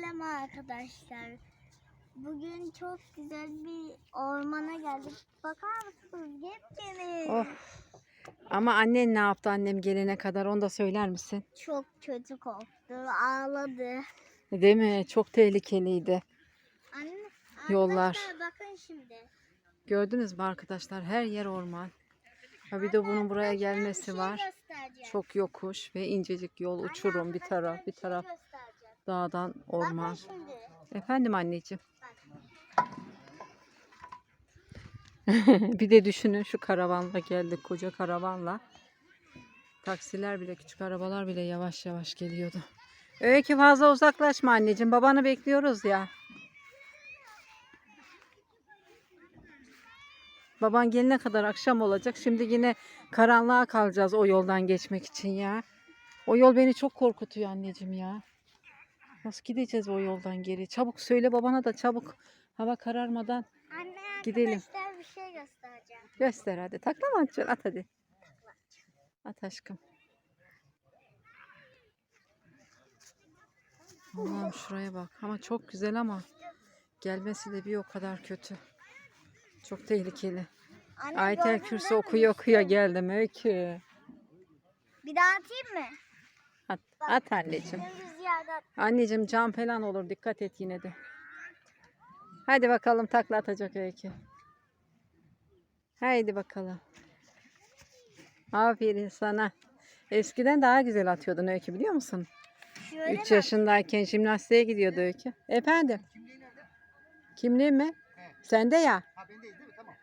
Selam arkadaşlar. Bugün çok güzel bir ormana geldik. Bakar mısınız? Yepyeni. Oh. Ama annen ne yaptı annem gelene kadar onu da söyler misin? Çok kötü korktu. Ağladı. Değil mi? Çok tehlikeliydi. Anne, Yollar. Bakın şimdi. Gördünüz mü arkadaşlar? Her yer orman. Ha bir de bunun buraya gelmesi şey var. Çok yokuş ve incecik yol, uçurum bir taraf, bir şey taraf. Dağdan orman. Efendim anneciğim. Bir de düşünün şu karavanla geldik koca karavanla. Taksiler bile küçük arabalar bile yavaş yavaş geliyordu. Öykü fazla uzaklaşma anneciğim. Babanı bekliyoruz ya. Baban gelene kadar akşam olacak. Şimdi yine karanlığa kalacağız o yoldan geçmek için ya. O yol beni çok korkutuyor anneciğim ya. Nasıl gideceğiz o yoldan geri? Çabuk söyle babana da çabuk. Hava kararmadan Anne Gidelim. arkadaşlar bir şey göstereceğim. Göster hadi. Takla mı atacaksın? At hadi. At aşkım. Allah'ım şuraya bak. Ama çok güzel ama gelmesi de bir o kadar kötü. Çok tehlikeli. Anne, Ayetel okuya okuya Düştüm. geldim Öykü. Bir daha atayım mı? At, at anneciğim. Anneciğim cam falan olur. Dikkat et yine de. Hadi bakalım takla atacak Öykü. Haydi bakalım. Aferin sana. Eskiden daha güzel atıyordun Öykü biliyor musun? Şöyle 3 mi? yaşındayken jimnastiğe gidiyordu Öykü. Efendim? Kimliğin mi? Sende ya. Ha ben değil mi? Tamam.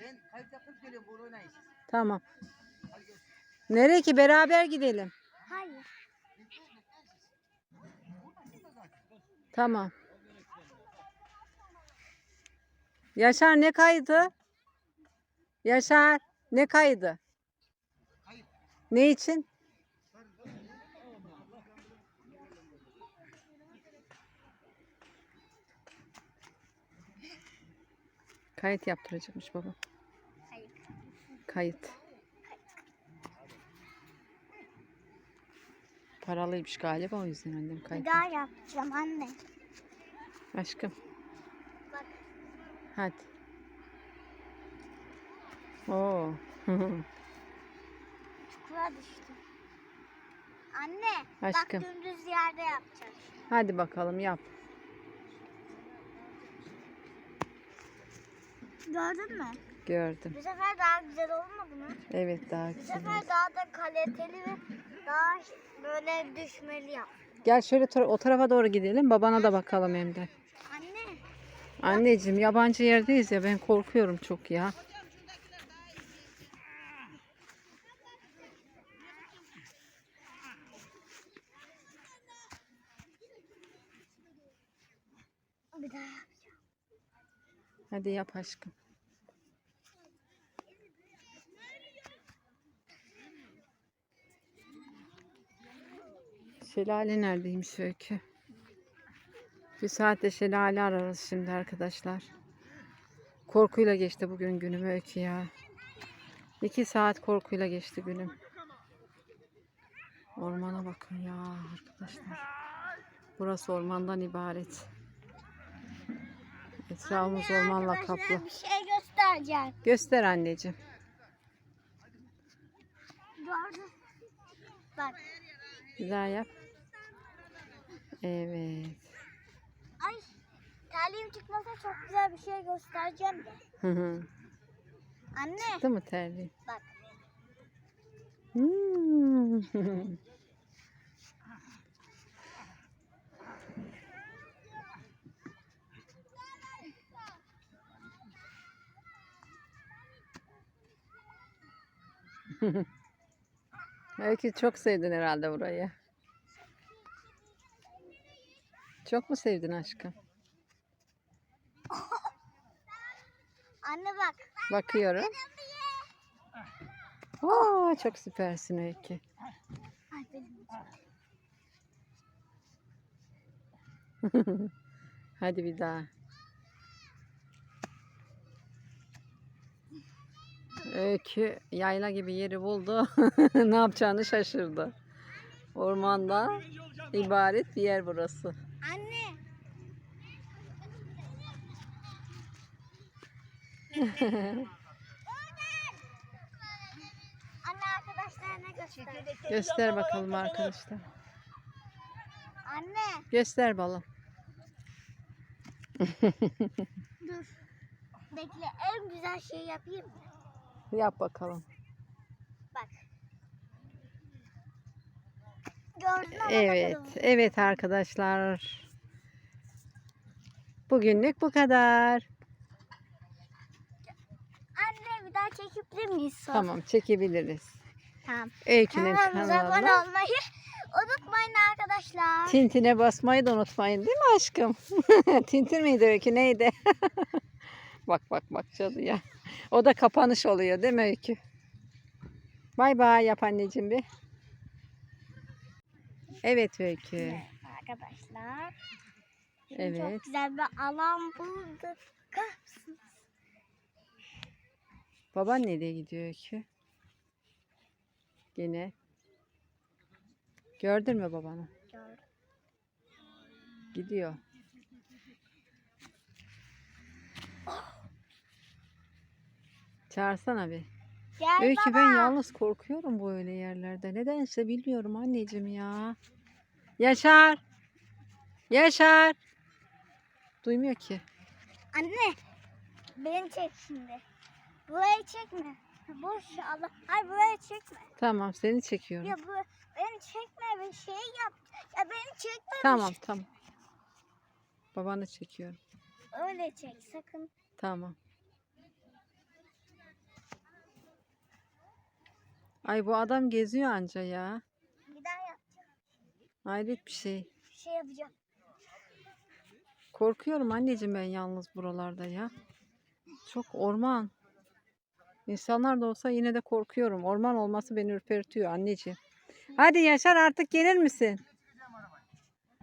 Ben kayıt yapıp geliyorum. Bunu oynayın siz. Tamam. Nereye ki beraber gidelim. Hayır. Tamam. Yaşar ne kaydı? Yaşar ne kaydı? Ne için? Kayıt yaptıracakmış baba. Hayır. Kayıt. Paralıymış galiba o yüzden annem Bir kayıt. daha yapacağım anne. Aşkım. Bak. Hadi. Oo. Çukura düştüm. Anne Aşkım. bak dümdüz yerde yapacağım. şimdi. Hadi bakalım yap. Gördün mü? Gördüm. Bu sefer daha güzel olmadı mı? Evet daha Bu güzel. sefer daha da kaliteli ve daha böyle düşmeli yap. Gel şöyle tar- o tarafa doğru gidelim. Babana da bakalım hem de. Anne Anneciğim yabancı yerdeyiz ya ben korkuyorum çok ya. bir daha yapacağım. Hadi yap aşkım. Şelale neredeymiş Öykü? Bir saatte şelale ararız şimdi arkadaşlar. Korkuyla geçti bugün günüm Öykü ya. İki saat korkuyla geçti günüm. Ormana bakın ya arkadaşlar. Burası ormandan ibaret. Etrafımız ormanla Arkadaşlar kaplı. bir şey göstereceğim. Göster anneciğim. Gördün. Bak. Bir daha yap. Evet. Ay. Terliğim çıkmasa çok güzel bir şey göstereceğim de. Hı hı. Anne Çıktı mı terliğin? bak. Hmm. Belki çok sevdin herhalde burayı. Çok mu sevdin aşkım? Anne bak. Bakıyorum. Oo, çok süpersin Öykü. Hadi bir daha. Öykü yayla gibi yeri buldu. ne yapacağını şaşırdı. Ormanda ibaret bir yer burası. Anne Anne arkadaşlarına göster. Göster bakalım arkadaşlar. Anne Göster balım. dur. Bekle en güzel şeyi yapayım mı? Yap bakalım. Bak. Gördün Evet, bakalım. evet arkadaşlar. Bugünlük bu kadar. Anne bir daha çekebilir miyiz sonra? Tamam, çekebiliriz. Tamam. Öykünün Kanalımıza abone olmayı unutmayın arkadaşlar. tintine basmayı da unutmayın değil mi aşkım? Tintin miydi Öykü neydi? bak bak bak cadıya. O da kapanış oluyor değil mi Öykü? Bay bay yap anneciğim bir. Evet Öykü. Evet, arkadaşlar. Şimdi Evet. Çok güzel bir alan bulduk. Mısınız? Baban nereye gidiyor Öykü? Gene. Gördün mü babanı? Gördüm. Gidiyor. Çağırsana bir. Gel Öykü baba. ben yalnız korkuyorum bu öyle yerlerde. Nedense bilmiyorum anneciğim ya. Yaşar. Yaşar. Duymuyor ki. Anne. Beni çek şimdi. Burayı çekme. Boş Allah. Hayır burayı çekme. Tamam seni çekiyorum. Ya bu beni çekme bir şey yap. Ya beni çekme. Tamam şey- tamam. Babanı çekiyorum. Öyle çek sakın. Tamam. Ay bu adam geziyor anca ya. Bir daha yap. Hayret bir şey. Bir şey yapacağım. Korkuyorum anneciğim ben yalnız buralarda ya. Çok orman. İnsanlar da olsa yine de korkuyorum. Orman olması beni ürpertiyor anneciğim. Hadi Yaşar artık gelir misin?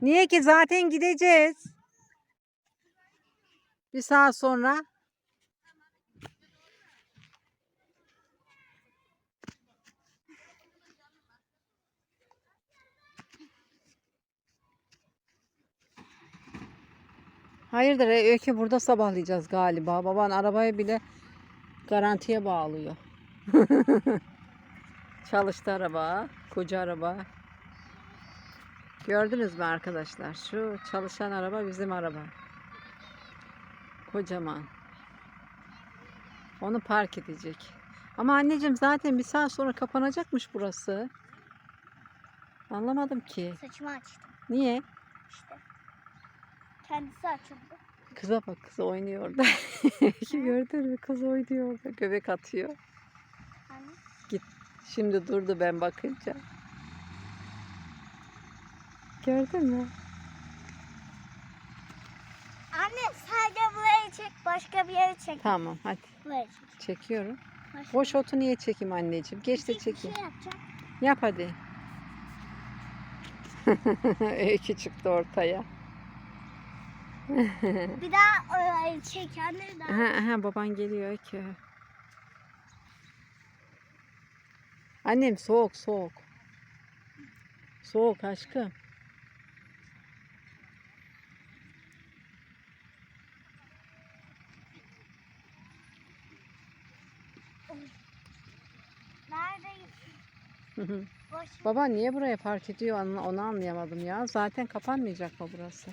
Niye ki zaten gideceğiz. Bir saat sonra. Hayırdır Öykü burada sabahlayacağız galiba. Baban arabayı bile garantiye bağlıyor. Çalıştı araba. Koca araba. Gördünüz mü arkadaşlar? Şu çalışan araba bizim araba. Kocaman. Onu park edecek. Ama anneciğim zaten bir saat sonra kapanacakmış burası. Anlamadım ki. Saçımı açtım Niye? işte. Kendisi açıldı. Kıza bak kız oynuyor orada. Gördün mü kız oynuyor orada. Göbek atıyor. Anne. Şimdi durdu ben bakınca. Gördün mü? Anne sadece burayı çek. Başka bir yere çek. Tamam hadi Burayı çek. çekiyorum. Başka Boş otu niye çekeyim anneciğim? Geç de şey çekeyim. yapacağım. Yap hadi. Öykü çıktı ortaya. Bir daha orayı çek anne. bir Daha. Aha, aha, baban geliyor Öykü. Annem soğuk soğuk. Soğuk aşkım. Neredeyiz? Baba niye buraya park ediyor onu anlayamadım ya. Zaten kapanmayacak mı burası?